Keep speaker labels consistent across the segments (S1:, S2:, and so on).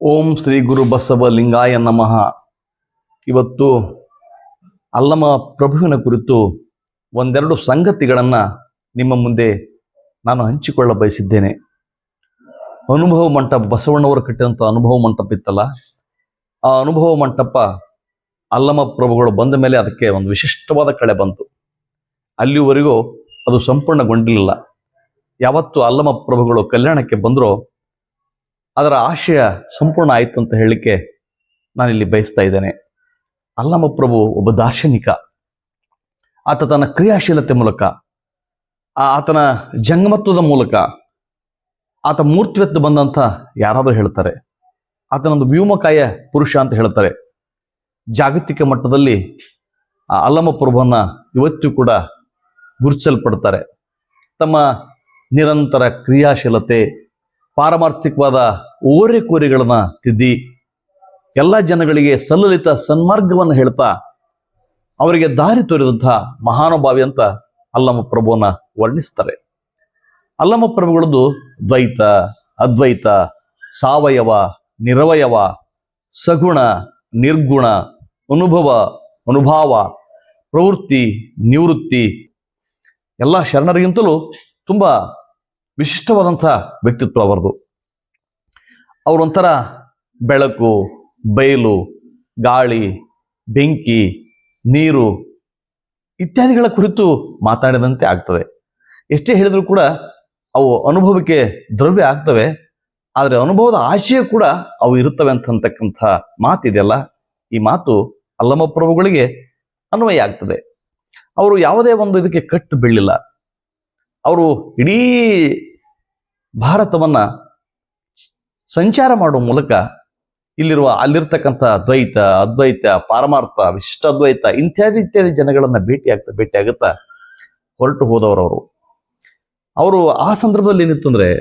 S1: ಓಂ ಶ್ರೀ ಗುರು ಬಸವ ಲಿಂಗಾಯ ನಮಃ. ಇವತ್ತು ಅಲ್ಲಮ ಪ್ರಭುವಿನ ಕುರಿತು ಒಂದೆರಡು ಸಂಗತಿಗಳನ್ನು ನಿಮ್ಮ ಮುಂದೆ ನಾನು ಹಂಚಿಕೊಳ್ಳ ಬಯಸಿದ್ದೇನೆ. ಅನುಭವ ಮಂಟಪ, ಬಸವಣ್ಣವರು ಕಟ್ಟಿದಂಥ ಅನುಭವ ಮಂಟಪ ಇತ್ತಲ್ಲ, ಆ ಅನುಭವ ಮಂಟಪ ಅಲ್ಲಮ ಪ್ರಭುಗಳು ಬಂದ ಮೇಲೆ ಅದಕ್ಕೆ ಒಂದು ವಿಶಿಷ್ಟವಾದ ಕಳೆ ಬಂತು. ಅಲ್ಲಿವರೆಗೂ ಅದು ಸಂಪೂರ್ಣಗೊಂಡಿರಲಿಲ್ಲ. ಯಾವತ್ತು ಅಲ್ಲಮ ಪ್ರಭುಗಳು ಕಲ್ಯಾಣಕ್ಕೆ ಬಂದರೋ ಅದರ ಆಶಯ ಸಂಪೂರ್ಣ ಆಯಿತು ಅಂತ ಹೇಳಲಿಕ್ಕೆ ನಾನಿಲ್ಲಿ ಬಯಸ್ತಾ ಇದ್ದೇನೆ. ಅಲ್ಲಮ ಪ್ರಭು ಒಬ್ಬ ದಾರ್ಶನಿಕ. ಆತ ತನ್ನ ಕ್ರಿಯಾಶೀಲತೆ ಮೂಲಕ ಆತನ ಜಂಗಮತ್ವದ ಮೂಲಕ ಆತ ಮೂರ್ತಿವೆತ್ತು ಬಂದಂತ ಯಾರಾದರೂ ಹೇಳ್ತಾರೆ. ಆತನೊಂದು ವ್ಯೂಮಕಾಯ ಪುರುಷ ಅಂತ ಹೇಳ್ತಾರೆ. ಜಾಗತಿಕ ಮಟ್ಟದಲ್ಲಿ ಆ ಅಲ್ಲಮ ಪ್ರಭುವನ್ನ ಇವತ್ತು ಕೂಡ ಗುರುತಿಸಲ್ಪಡ್ತಾರೆ. ತಮ್ಮ ನಿರಂತರ ಕ್ರಿಯಾಶೀಲತೆ ಪಾರಮಾರ್ಥಿಕವಾದ ಓರೆಕೋರೆಗಳನ್ನ ತಿದ್ದಿ ಎಲ್ಲ ಜನಗಳಿಗೆ ಸಲ್ಲಲಿತ ಸನ್ಮಾರ್ಗವನ್ನು ಹೇಳ್ತಾ ಅವರಿಗೆ ದಾರಿ ತೋರಿದಂತಹ ಮಹಾನುಭಾವಿ ಅಂತ ಅಲ್ಲಮ ಪ್ರಭುವನ್ನ ವರ್ಣಿಸ್ತಾರೆ. ಅಲ್ಲಮ ಪ್ರಭುಗಳದ್ದು ದ್ವೈತ, ಅದ್ವೈತ, ಸಾವಯವ, ನಿರವಯವ, ಸಗುಣ, ನಿರ್ಗುಣ, ಅನುಭವ, ಅನುಭಾವ, ಪ್ರವೃತ್ತಿ, ನಿವೃತ್ತಿ ಎಲ್ಲ ಶರಣರಿಗಿಂತಲೂ ತುಂಬ ವಿಶಿಷ್ಟವಾದಂಥ ವ್ಯಕ್ತಿತ್ವ ಅವರದು ಅವರೊಂಥರ ಬೆಳಕು, ಬಯಲು, ಗಾಳಿ, ಬೆಂಕಿ, ನೀರು ಇತ್ಯಾದಿಗಳ ಕುರಿತು ಮಾತಾಡಿದಂತೆ ಆಗ್ತದೆ. ಎಷ್ಟೇ ಹೇಳಿದರೂ ಕೂಡ ಅವು ಅನುಭವಕ್ಕೆ ದ್ರವ್ಯ ಆಗ್ತವೆ, ಆದರೆ ಅನುಭವದ ಆಶಯ ಕೂಡ ಅವು ಇರುತ್ತವೆ ಅಂತಕ್ಕಂಥ ಮಾತಿದೆಯಲ್ಲ. ಈ ಮಾತು ಅಲ್ಲಮ ಪ್ರಭುಗಳಿಗೆ ಅನ್ವಯ ಆಗ್ತದೆ. ಅವರು ಯಾವುದೇ ಒಂದು ಇದಕ್ಕೆ ಕಟ್ಟು ಬೀಳಲಿಲ್ಲ. ಅವರು ಇಡೀ ಭಾರತವನ್ನ ಸಂಚಾರ ಮಾಡುವ ಮೂಲಕ ಇಲ್ಲಿರುವ ಅಲ್ಲಿರ್ತಕ್ಕಂಥ ದ್ವೈತ ಅದ್ವೈತ, ಪಾರಮಾರ್ಥ ವಿಶಿಷ್ಟ ಅದ್ವೈತ ಇತ್ಯಾದಿ ಇತ್ಯಾದಿ ಜನಗಳನ್ನ ಭೇಟಿ ಆಗ್ತಾ, ಭೇಟಿ ಆಗುತ್ತಾ ಹೊರಟು ಹೋದವರವರು ಅವರು. ಆ ಸಂದರ್ಭದಲ್ಲಿ ಏನಿತ್ತು ಅಂದ್ರೆ,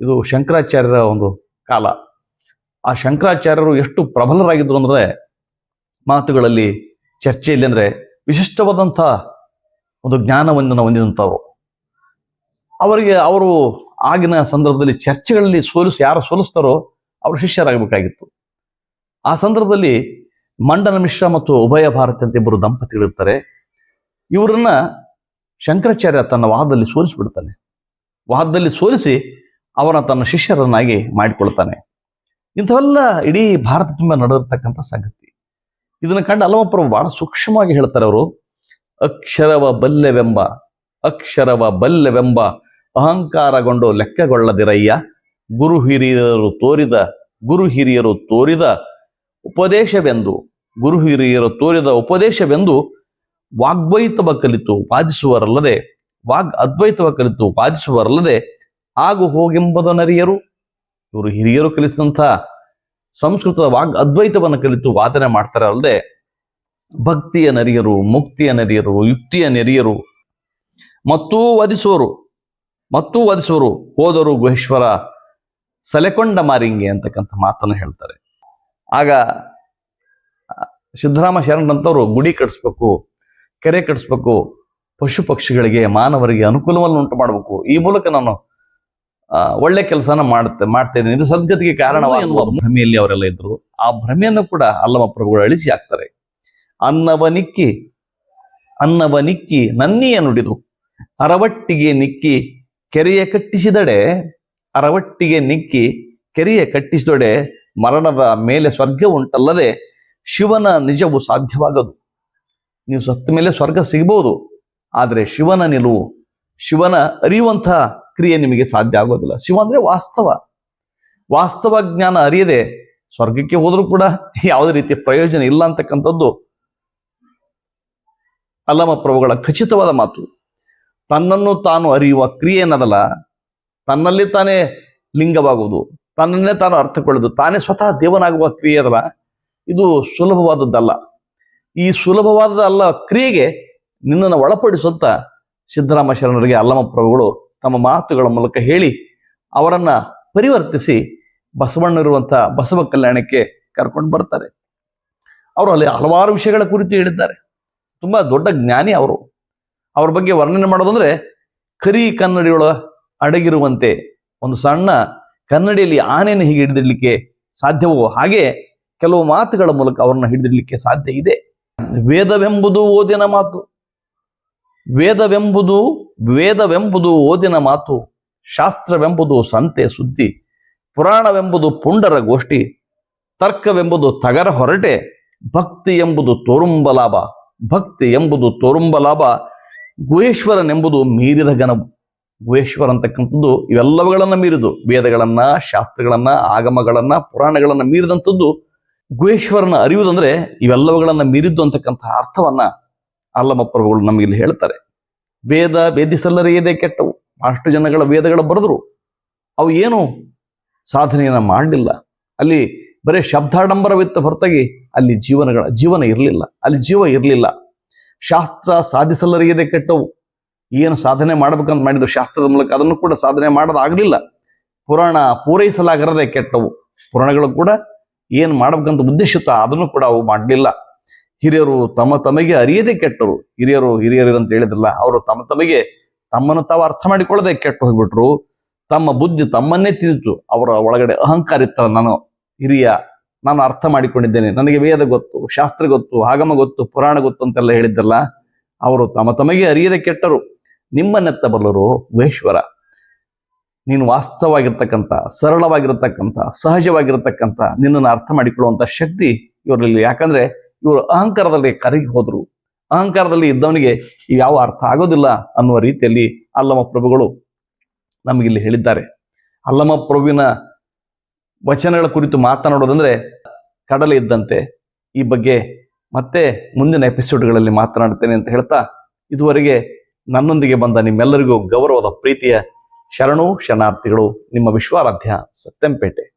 S1: ಇದು ಶಂಕರಾಚಾರ್ಯರ ಒಂದು ಕಾಲ. ಆ ಶಂಕರಾಚಾರ್ಯರು ಎಷ್ಟು ಪ್ರಬಲರಾಗಿದ್ರು ಅಂದ್ರೆ, ಮಾತುಗಳಲ್ಲಿ ಚರ್ಚೆಯಲ್ಲಿ ಅಂದ್ರೆ ವಿಶಿಷ್ಟವಾದಂಥ ಒಂದು ಜ್ಞಾನವನ್ನು ಹೊಂದಿದಂಥವ್ರು. ಅವರಿಗೆ ಅವರು ಆಗಿನ ಸಂದರ್ಭದಲ್ಲಿ ಚರ್ಚೆಗಳಲ್ಲಿ ಸೋಲಿಸಿ ಯಾರು ಸೋಲಿಸ್ತಾರೋ ಅವರು ಶಿಷ್ಯರಾಗಬೇಕಾಗಿತ್ತು. ಆ ಸಂದರ್ಭದಲ್ಲಿ ಮಂಡನ ಮಿಶ್ರ ಮತ್ತು ಉಭಯ ಭಾರತಿ ಅಂತ ಇಬ್ಬರು ದಂಪತಿಗಳಿರ್ತಾರೆ ಇವರನ್ನ ಶಂಕರಾಚಾರ್ಯ ತನ್ನ ವಾದದಲ್ಲಿ ಸೋಲಿಸಿಬಿಡ್ತಾನೆ. ವಾದದಲ್ಲಿ ಸೋಲಿಸಿ ಅವರ ತನ್ನ ಶಿಷ್ಯರನ್ನಾಗಿ ಮಾಡಿಕೊಳ್ತಾನೆ. ಇಂಥವೆಲ್ಲ ಇಡೀ ಭಾರತ ತುಂಬ ನಡೆದಿರ್ತಕ್ಕಂಥ ಸಂಗತಿ. ಇದನ್ನ ಕಂಡು ಅಲ್ಲಮಪ್ಪರು ಬಹಳ ಸೂಕ್ಷ್ಮವಾಗಿ ಹೇಳ್ತಾರೆ ಅವರು, ಅಕ್ಷರವ ಬಲ್ಲೆವೆಂಬ ಅಕ್ಷರವ ಬಲ್ಲೆವೆಂಬ ಅಹಂಕಾರಗೊಂಡು ಲೆಕ್ಕಗೊಳ್ಳದಿರಯ್ಯ. ಗುರು ಹಿರಿಯರು ತೋರಿದ, ಗುರು ಹಿರಿಯರು ತೋರಿದ ಉಪದೇಶವೆಂದು, ಗುರು ಹಿರಿಯರು ತೋರಿದ ಉಪದೇಶವೆಂದು ವಾಗ್ವೈತವ ಕಲಿತು ವಾದಿಸುವರಲ್ಲದೆ ವಾಗ್ ಅದ್ವೈತವ ಕಲಿತು ವಾದಿಸುವರಲ್ಲದೆ ಆಗು ಹೋಗೆಂಬುದನರಿಯರು ಇವರು ಹಿರಿಯರು ಕಲಿಸಿದಂಥ ಸಂಸ್ಕೃತದ ವಾಗ್ ಅದ್ವೈತವನ್ನು ಕಲಿತು ವಾದನೆ ಮಾಡ್ತಾರೆ ಅಲ್ಲದೆ ಭಕ್ತಿಯ ನರಿಯರು, ಮುಕ್ತಿಯ ನರಿಯರು, ಯುಕ್ತಿಯ ನೆರಿಯರು ಮತ್ತೂ ವಧಿಸುವರು ಮತ್ತೂ ವಧಿಸುವರು, ಹೋದರು ಗುಹೇಶ್ವರ, ಸಲೆಕೊಂಡ ಮಾರಿಂಗೆ ಅಂತಕ್ಕಂಥ ಮಾತನ್ನು ಹೇಳ್ತಾರೆ. ಆಗ ಸಿದ್ದರಾಮ ಶರಣರಂತವರು ಗುಡಿ ಕಟ್ಟಿಸ್ಬೇಕು ಕೆರೆ ಕಟ್ಟಿಸ್ಬೇಕು ಪಶು ಪಕ್ಷಿಗಳಿಗೆ, ಮಾನವರಿಗೆ ಅನುಕೂಲವನ್ನು ಉಂಟು ಮಾಡಬೇಕು. ಈ ಮೂಲಕ ನಾನು ಒಳ್ಳೆ ಕೆಲಸನ ಮಾಡುತ್ತೆ ಮಾಡ್ತಾ ಇದು ಸದ್ಗತಿಗೆ ಕಾರಣವಾಗುವ ಭ್ರಮೆಯಲ್ಲಿ ಅವರೆಲ್ಲ ಇದ್ರು. ಆ ಭ್ರಮೆಯನ್ನು ಕೂಡ ಅಲ್ಲಮ ಪ್ರಭುಗಳು ಅಳಿಸಿ ಹಾಕ್ತಾರೆ. ಅನ್ನವ ನಿಕ್ಕಿ ಅನ್ನವ ನಿಕ್ಕಿ ನನ್ನಿಯ ನುಡಿದು, ಅರವಟ್ಟಿಗೆ ನಿಕ್ಕಿ ಕೆರೆಯ ಕಟ್ಟಿಸಿದಡೆ ಅರವಟ್ಟಿಗೆ ನಿಕ್ಕಿ ಕೆರೆಯ ಕಟ್ಟಿಸಿದೊಡೆ ಮರಣದ ಮೇಲೆ ಸ್ವರ್ಗ ಉಂಟಲ್ಲದೆ ಶಿವನ ನಿಜವು ಸಾಧ್ಯವಾಗದು. ನೀವು ಸತ್ತ ಮೇಲೆ ಸ್ವರ್ಗ ಸಿಗಬಹುದು, ಆದರೆ ಶಿವನ ನಿಲುವು, ಶಿವನ ಅರಿಯುವಂತಹ ಕ್ರಿಯೆ ನಿಮಗೆ ಸಾಧ್ಯ ಆಗೋದಿಲ್ಲ. ಶಿವ ಅಂದ್ರೆ ವಾಸ್ತವ. ವಾಸ್ತವ ಜ್ಞಾನ ಅರಿಯದೆ ಸ್ವರ್ಗಕ್ಕೆ ಹೋದರೂ ಕೂಡ ಯಾವುದೇ ರೀತಿಯ ಪ್ರಯೋಜನ ಇಲ್ಲ ಅಂತಕ್ಕಂಥದ್ದು ಅಲ್ಲಮ ಪ್ರಭುಗಳ ಖಚಿತವಾದ ಮಾತು. ತನ್ನನ್ನು ತಾನು ಅರಿಯುವ ಕ್ರಿಯೆ ಏನದಲ್ಲ, ತನ್ನಲ್ಲಿ ತಾನೇ ಲಿಂಗವಾಗುವುದು, ತನ್ನನ್ನೇ ತಾನು ಅರ್ಥಕೊಳ್ಳೋದು ತಾನೇ ಸ್ವತಃ ದೇವನಾಗುವ ಕ್ರಿಯೆ ಅದಲ್ಲ. ಇದು ಸುಲಭವಾದದ್ದಲ್ಲ. ಈ ಸುಲಭವಾದ ಅಲ್ಲ ಕ್ರಿಯೆಗೆ ನಿನ್ನನ್ನು ಒಳಪಡಿಸುತ್ತಾ ಸಿದ್ದರಾಮ ಶರಣರಿಗೆ ಅಲ್ಲಮ ಪ್ರಭುಗಳು ತಮ್ಮ ಮಾತುಗಳ ಮೂಲಕ ಹೇಳಿ ಅವರನ್ನ ಪರಿವರ್ತಿಸಿ ಬಸವಣ್ಣರುವಂಥ ಬಸವ ಕಲ್ಯಾಣಕ್ಕೆ ಕರ್ಕೊಂಡು ಬರ್ತಾರೆ. ಅವರು ಅಲ್ಲಿ ಹಲವಾರು ವಿಷಯಗಳ ಕುರಿತು ಹೇಳಿದ್ದಾರೆ. ತುಂಬಾ ದೊಡ್ಡ ಜ್ಞಾನಿ ಅವರು. ಅವ್ರ ಬಗ್ಗೆ ವರ್ಣನೆ ಮಾಡೋದಂದ್ರೆ ಕರಿ ಕನ್ನಡಿಯೊಳ ಅಡಗಿರುವಂತೆ ಒಂದು ಸಣ್ಣ ಕನ್ನಡಿಯಲ್ಲಿ ಆನೆಯನ್ನು ಹೀಗೆ ಹಿಡಿದಿಡ್ಲಿಕ್ಕೆ ಸಾಧ್ಯವೋ? ಹಾಗೆ ಕೆಲವು ಮಾತುಗಳ ಮೂಲಕ ಅವರನ್ನು ಹಿಡಿದಿಡ್ಲಿಕ್ಕೆ ಸಾಧ್ಯ ಇದೆ. ವೇದವೆಂಬುದು ಓದಿನ ಮಾತು. ವೇದವೆಂಬುದು ವೇದವೆಂಬುದು ಓದಿನ ಮಾತು. ಶಾಸ್ತ್ರವೆಂಬುದು ಸಂತೆ ಸುದ್ದಿ. ಪುರಾಣವೆಂಬುದು ಪುಂಡರ ಗೋಷ್ಠಿ. ತರ್ಕವೆಂಬುದು ತಗರ ಹೊರಟೆ. ಭಕ್ತಿ ಎಂಬುದು ತೋರುಂಬ ಲಾಭ ಭಕ್ತಿ ಎಂಬುದು ತೋರುಂಬ ಲಾಭ ಗುಹೇಶ್ವರನೆಂಬುದು ಮೀರಿದ ಗಣವು ಗುಹೇಶ್ವರ ಅಂತಕ್ಕಂಥದ್ದು ಇವೆಲ್ಲವುಗಳನ್ನ ಮೀರಿದು ವೇದಗಳನ್ನ, ಶಾಸ್ತ್ರಗಳನ್ನ, ಆಗಮಗಳನ್ನ, ಪುರಾಣಗಳನ್ನ ಮೀರಿದಂಥದ್ದು ಗುಹೇಶ್ವರನ ಅರಿಯುವುದಂದ್ರೆ ಇವೆಲ್ಲವುಗಳನ್ನ ಮೀರಿದ್ದು ಅಂತಕ್ಕಂಥ ಅರ್ಥವನ್ನ ಅಲ್ಲಮ ಪ್ರಭುಗಳು ನಮಗೆ ಇಲ್ಲಿ ಹೇಳ್ತಾರೆ. ವೇದ ವೇದಿಸಲ್ಲರಿಯದೆ ಕೆಟ್ಟವು. ಅಷ್ಟು ಜನಗಳ ವೇದಗಳ ಬರೆದ್ರು. ಅವು ಏನು? ಸಾಧನೆಯನ್ನು ಮಾಡಲಿಲ್ಲ. ಅಲ್ಲಿ ಬರೀ ಶಬ್ದಾಡಂಬರವಿತ್ತ ಹೊರತಾಗಿ ಅಲ್ಲಿ ಜೀವನಗಳ, ಜೀವನ ಇರಲಿಲ್ಲ. ಅಲ್ಲಿ ಜೀವ ಇರಲಿಲ್ಲ. ಶಾಸ್ತ್ರ ಸಾಧಿಸಲರಿಯದೆ ಕೆಟ್ಟವು. ಏನು ಸಾಧನೆ ಮಾಡ್ಬೇಕಂತ ಮಾಡಿದ್ದು ಶಾಸ್ತ್ರದ ಮೂಲಕ ಅದನ್ನು ಕೂಡ ಸಾಧನೆ ಮಾಡೋದಾಗಲಿಲ್ಲ. ಪುರಾಣ ಪೂರೈಸಲಾಗರದೆ ಕೆಟ್ಟವು. ಪುರಾಣಗಳು ಕೂಡ ಏನು ಮಾಡ್ಬೇಕಂತ ಉದ್ದೇಶಿತ ಅದನ್ನು ಕೂಡ ಅವು ಮಾಡಲಿಲ್ಲ. ಹಿರಿಯರು ತಮ್ಮ ತಮಗೆ ಅರಿಯದೆ ಕೆಟ್ಟರು. ಹಿರಿಯರು ಹಿರಿಯರು ಅಂತ ಹೇಳಿದ್ರಲ್ಲ, ಅವರು ತಮ್ಮ ತಮಗೆ ತಮ್ಮನ್ನು ತಾವು ಅರ್ಥ ಮಾಡಿಕೊಳ್ಳದೆ ಕೆಟ್ಟು ಹೋಗ್ಬಿಟ್ರು. ತಮ್ಮ ಬುದ್ಧಿ ತಮ್ಮನ್ನೇ ತಿಳಿತು ಅವರ ಒಳಗಡೆ ಅಹಂಕಾರ ಇತ್ತಲ್ಲ ನಾನು, ಹಿರಿಯ ನಾನು ಅರ್ಥ ಮಾಡಿಕೊಂಡಿದ್ದೇನೆ. ನನಗೆ ವೇದ ಗೊತ್ತು, ಶಾಸ್ತ್ರ ಗೊತ್ತು, ಆಗಮ ಗೊತ್ತು, ಪುರಾಣ ಗೊತ್ತು ಅಂತೆಲ್ಲ ಹೇಳಿದ್ದಲ್ಲ, ಅವರು ತಮ್ಮ ತಮಗೆ ಅರಿಯದೆ ಕೆಟ್ಟರು. ನಿಮ್ಮನ್ನೆತ್ತ ಬಲ್ಲರು ವೇಶ್ವರ ನೀನು ವಾಸ್ತವವಾಗಿರ್ತಕ್ಕಂಥ ಸರಳವಾಗಿರತಕ್ಕಂಥ, ಸಹಜವಾಗಿರತಕ್ಕಂಥ, ನಿನ್ನನ್ನು ಅರ್ಥ ಮಾಡಿಕೊಳ್ಳುವಂಥ ಶಕ್ತಿ ಇವರಲ್ಲಿ. ಯಾಕಂದ್ರೆ ಇವರು ಅಹಂಕಾರದಲ್ಲಿ ಕರಗಿ ಹೋದರು. ಅಹಂಕಾರದಲ್ಲಿ ಇದ್ದವನಿಗೆ ಯಾವ ಅರ್ಥ ಆಗೋದಿಲ್ಲ ಅನ್ನುವ ರೀತಿಯಲ್ಲಿ ಅಲ್ಲಮ ಪ್ರಭುಗಳು ನಮಗಿಲ್ಲಿ ಹೇಳಿದ್ದಾರೆ. ಅಲ್ಲಮ ಪ್ರಭುವಿನ ವಚನಗಳ ಕುರಿತು ಮಾತನಾಡೋದಂದ್ರೆ ಕಡಲೆ ಇದ್ದಂತೆ ಈ ಬಗ್ಗೆ ಮತ್ತೆ ಮುಂದಿನ ಎಪಿಸೋಡ್ಗಳಲ್ಲಿ ಮಾತನಾಡ್ತೇನೆ ಅಂತ ಹೇಳ್ತಾ ಇದುವರೆಗೆ ನನ್ನೊಂದಿಗೆ ಬಂದ ನಿಮ್ಮೆಲ್ಲರಿಗೂ ಗೌರವದ ಪ್ರೀತಿಯ ಶರಣು, ಶರಣಾರ್ಥಿಗಳು ನಿಮ್ಮ ವಿಶ್ವಾರಾಧ್ಯ ಸತ್ಯಂಪೇಟೆ.